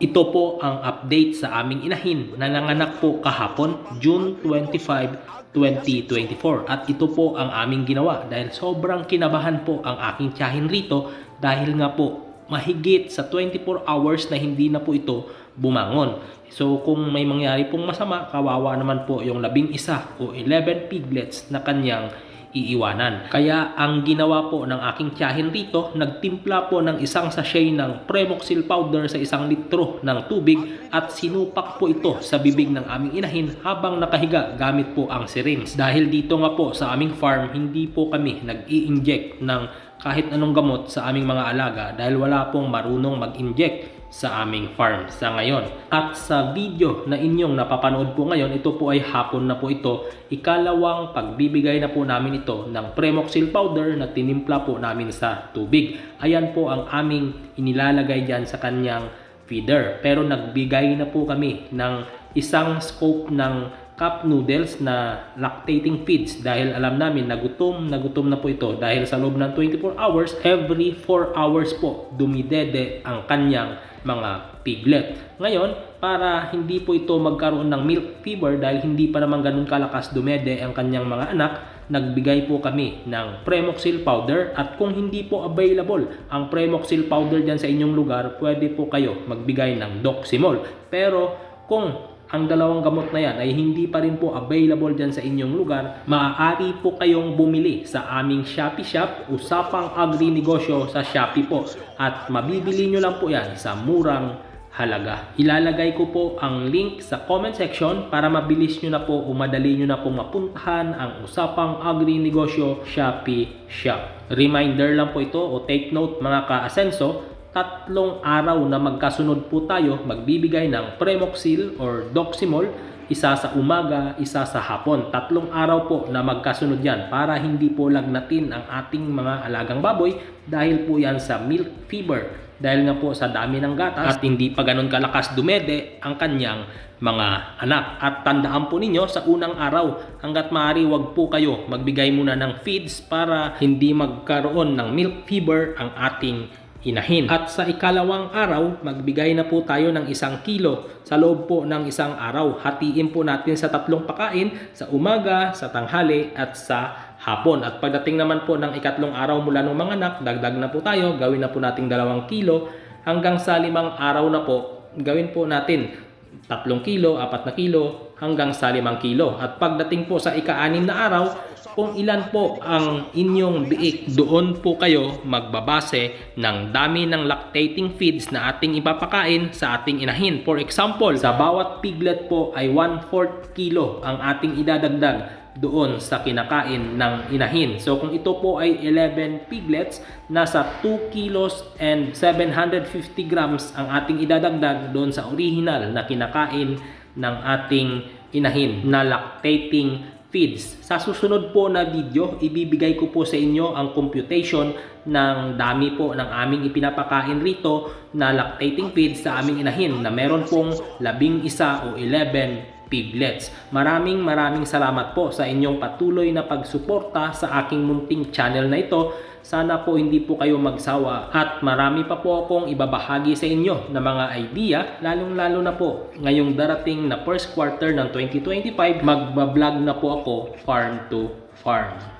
Ito po ang update sa aming inahin na nanganak po kahapon, June 25, 2024. At ito po ang aming ginawa dahil sobrang kinabahan po ang aking tiyahin rito dahil nga po mahigit sa 24 hours na hindi na po ito bumangon. So kung may mangyari pong masama, kawawa naman po yung labing isa o 11 piglets na kanyang iiwanan. Kaya ang ginawa po ng aking tiyahin rito, nagtimpla po ng isang sachet ng Premoxil powder sa isang litro ng tubig at sinupak po ito sa bibig ng aming inahin habang nakahiga gamit po ang syringe. Dahil dito nga po sa aming farm, hindi po kami nag-i-inject ng kahit anong gamot sa aming mga alaga dahil wala pong marunong mag-inject sa aming farm sa ngayon. At sa video na inyong napapanood po ngayon, ito po ay hapon na po ito. Ikalawang pagbibigay na po namin ito ng Premoxil powder na tinimpla po namin sa tubig. Ayan po ang aming inilalagay dyan sa kanyang feeder. Pero nagbigay na po kami ng isang scope ng cup noodles na lactating feeds dahil alam namin na gutom na gutom na po ito dahil sa loob ng 24 hours every 4 hours po dumidede ang kanyang mga piglet. Ngayon, para hindi po ito magkaroon ng milk fever dahil hindi pa naman ganun kalakas dumede ang kanyang mga anak, nagbigay po kami ng Premoxil powder at kung hindi po available ang Premoxil powder dyan sa inyong lugar, pwede po kayo magbigay ng Doximol. Pero kung ang dalawang gamot na yan ay hindi pa rin po available dyan sa inyong lugar, maaari po kayong bumili sa aming Shopee Shop, Usapang Agri Negosyo sa Shopee po. At mabibili nyo lang po yan sa murang halaga. Ilalagay ko po ang link sa comment section para mabilis nyo na po o madali nyo na po mapuntahan ang Usapang Agri Negosyo Shopee Shop. Reminder lang po ito o take note mga ka-asenso, tatlong araw na magkasunod po tayo magbibigay ng Premoxil or Doximol, isa sa umaga, isa sa hapon. Tatlong araw po na magkasunod yan para hindi po lagnatin ang ating mga alagang baboy dahil po yan sa milk fever. Dahil nga po sa dami ng gatas at hindi pa ganun kalakas dumede ang kanyang mga anak. At tandaan po ninyo sa unang araw hanggat maaari wag po kayo magbigay muna ng feeds para hindi magkaroon ng milk fever ang ating inahin. At sa ikalawang araw, magbigay na po tayo ng isang kilo sa loob po ng isang araw. Hatiin po natin sa tatlong pakain, sa umaga, sa tanghali, at sa hapon. At pagdating naman po ng ikatlong araw mula ng mga anak, dagdag na po tayo, gawin na po nating dalawang kilo. Hanggang sa limang araw na po, gawin po natin tatlong kilo, apat na kilo, hanggang sa limang kilo. At pagdating po sa ika-anim na araw, kung ilan po ang inyong biik, doon po kayo magbabase ng dami ng lactating feeds na ating ipapakain sa ating inahin. For example, sa bawat piglet po ay 1/4 kilo ang ating idadagdag doon sa kinakain ng inahin. So kung ito po ay 11 piglets, nasa 2 kilos and 750 grams ang ating idadagdag doon sa original na kinakain ng ating inahin na lactating feeds. Sa susunod po na video, ibibigay ko po sa inyo ang computation ng dami po ng aming ipinapakain rito na lactating feeds sa aming inahin na meron pong labing isa o 11 piglets. Maraming maraming salamat po sa inyong patuloy na pagsuporta sa aking munting channel na ito. Sana po hindi po kayo magsawa at marami pa po akong ibabahagi sa inyo na mga idea lalong lalo na po ngayong darating na first quarter ng 2025 magbablog na po ako farm to farm.